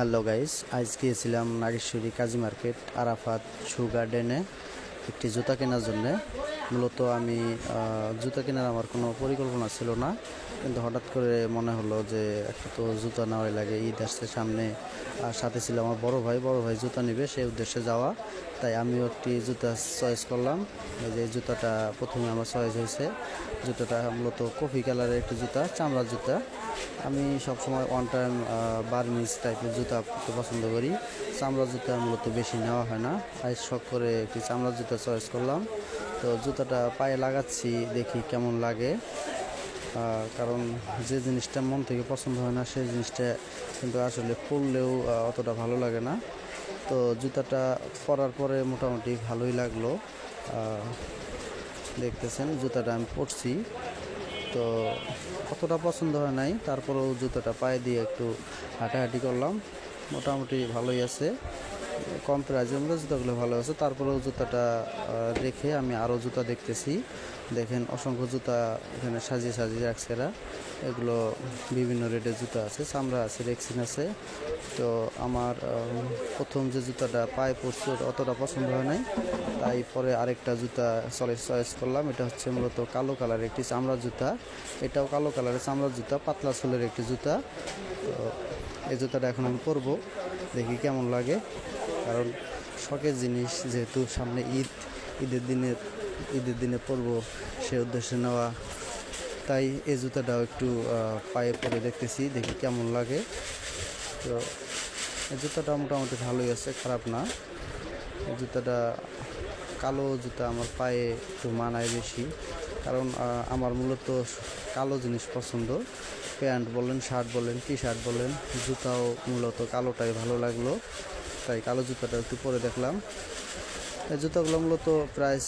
Hello guys আজ গিয়েছিলাম Nageshwari Kazi market Arafat shoe গার্ডেনে একটি জুতা কেনার জন্য। মূলত আমি জুতা কেনার আমার কোনো পরিকল্পনা ছিল না। কিন্তু হঠাৎ করে মনে হলো যে একটা তো জুতা নেওয়াই লাগে, ঈদ আসছে সামনে। আর সাথে ছিল আমার বড় ভাই বড় ভাই জুতা নেবে সেই উদ্দেশ্যে যাওয়া। তাই আমিও একটি জুতা চয়েস করলাম। যে জুতাটা প্রথমে আমার চয়েস হয়েছে। জুতাটা মূলত কফি কালারের একটি জুতা, চামড়ার জুতা। আমি সবসময় ওয়ান টাইম বার্মিজ টাইপের জুতা পছন্দ করি। চামড়ার জুতা মূলত বেশি নেওয়া হয় না। আজ শখ করে একটি চামড়ার জুতা চয়েস করলাম। তো জুতাটা পায়ে লাগাচ্ছি, দেখি কেমন লাগে। কারণ যে জিনিসটা মন থেকে পছন্দ হয় না, সেই জিনিসটা কিন্তু আসলে পরলেও অতটা ভালো লাগে না। তো জুতাটা পরার পরে মোটামুটি ভালোই লাগল। দেখতেছেন, জুতাটা আমি পরছি। তো অতটা পছন্দ হয় নাই, তারপরেও জুতাটা পায়ে দিয়ে একটু হাঁটাহাঁটি করলাম। মোটামুটি ভালোই আছে। কম প্রাইজের মধ্যে জুতাগুলো ভালো আছে। তারপরেও জুতাটা রেখে আমি আরও জুতা দেখতেছি। দেখেন, অসংখ্য জুতা এখানে সাজিয়ে সাজিয়ে রাখছে এরা। এগুলো বিভিন্ন রেটের জুতা আছে। চামড়া আছে, রেক্সিন আছে। তো আমার প্রথম যে জুতাটা পায়ে পড়ছে অতটা পছন্দ হয় নাই। তাই পরে আরেকটা জুতা চলে, চয়েস করলাম। এটা হচ্ছে মূলত কালো কালারের একটি চামড়ার জুতা। এটাও কালো কালারের চামড়ার জুতা, পাতলা সোলের একটি জুতা। তো এই জুতাটা এখন আমি পরবো। দেখি কেমন লাগে। কারণ শখের জিনিস যেহেতু সামনে ঈদ, ঈদের দিনে ঈদের দিনে পরবো সে উদ্দেশ্যে নেওয়া। তাই এই জুতাটাও একটু পায়ে পরে দেখতেছি, দেখি কেমন লাগে। তো এই জুতাটা মোটামুটি ভালোই আছে, খারাপ না। এই জুতাটা, কালো জুতা আমার পায়ে একটু মানায় বেশি। কারণ আমার মূলত কালো জিনিস পছন্দ। প্যান্ট বলেন, শার্ট বলেন টি শার্ট বলেন, জুতাও মূলত কালোটাই ভালো লাগল। তাই কালো জুতাটা একটু পরে দেখলাম। এই জুতাগুলো মূলত প্রাইস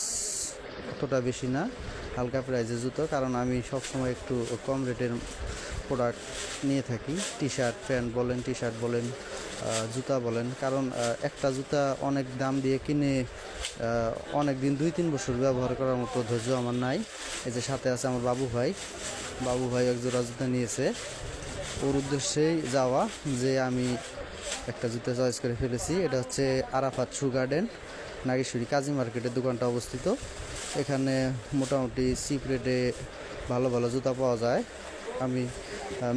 অতটা বেশি না, হালকা প্রাইসের জুতো, কারণ আমি সবসময় একটু কম রেটের প্রোডাক্ট নিয়ে থাকি। টি শার্ট প্যান্ট বলেন টি শার্ট বলেন জুতা বলেন, কারণ একটা জুতা অনেক দাম দিয়ে কিনে অনেক দিন দুই তিন বছর ব্যবহার করার মতো ধৈর্য আমার নাই। এই যে সাথে আছে আমার বাবু ভাই বাবু ভাই এক জোড়া জুতা নিয়েছে। ওর উদ্দেশ্যেই যাওয়া যে আমি একটা জুতো চয়েস করে ফেলেছি। এটা হচ্ছে আরাফাত শু গার্ডেন নাগেশ্বরী কাজী মার্কেটের দোকানটা অবস্থিত। এখানে মোটামুটি চিপ রেটে ভালো ভালো জুতা পাওয়া যায়। আমি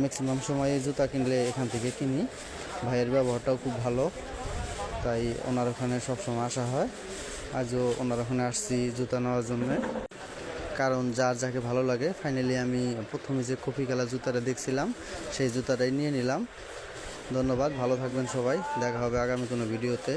ম্যাক্সিমাম সময়ে জুতা কিনলে এখান থেকে কিনি। ভাইয়ের ব্যবহারটাও খুব ভালো, তাই ওনার ওখানে সবসময় আসা হয়। আজও ওনার ওখানে আসছি জুতা নেওয়ার জন্য। কারণ যার যাকে ভালো লাগে ফাইনালি আমি প্রথমে যে কফি কালার জুতাটা দেখছিলাম, সেই জুতাটাই নিয়ে নিলাম। ধন্যবাদ, ভালো থাকবেন সবাই, দেখা হবে আগামী কোনো ভিডিওতে।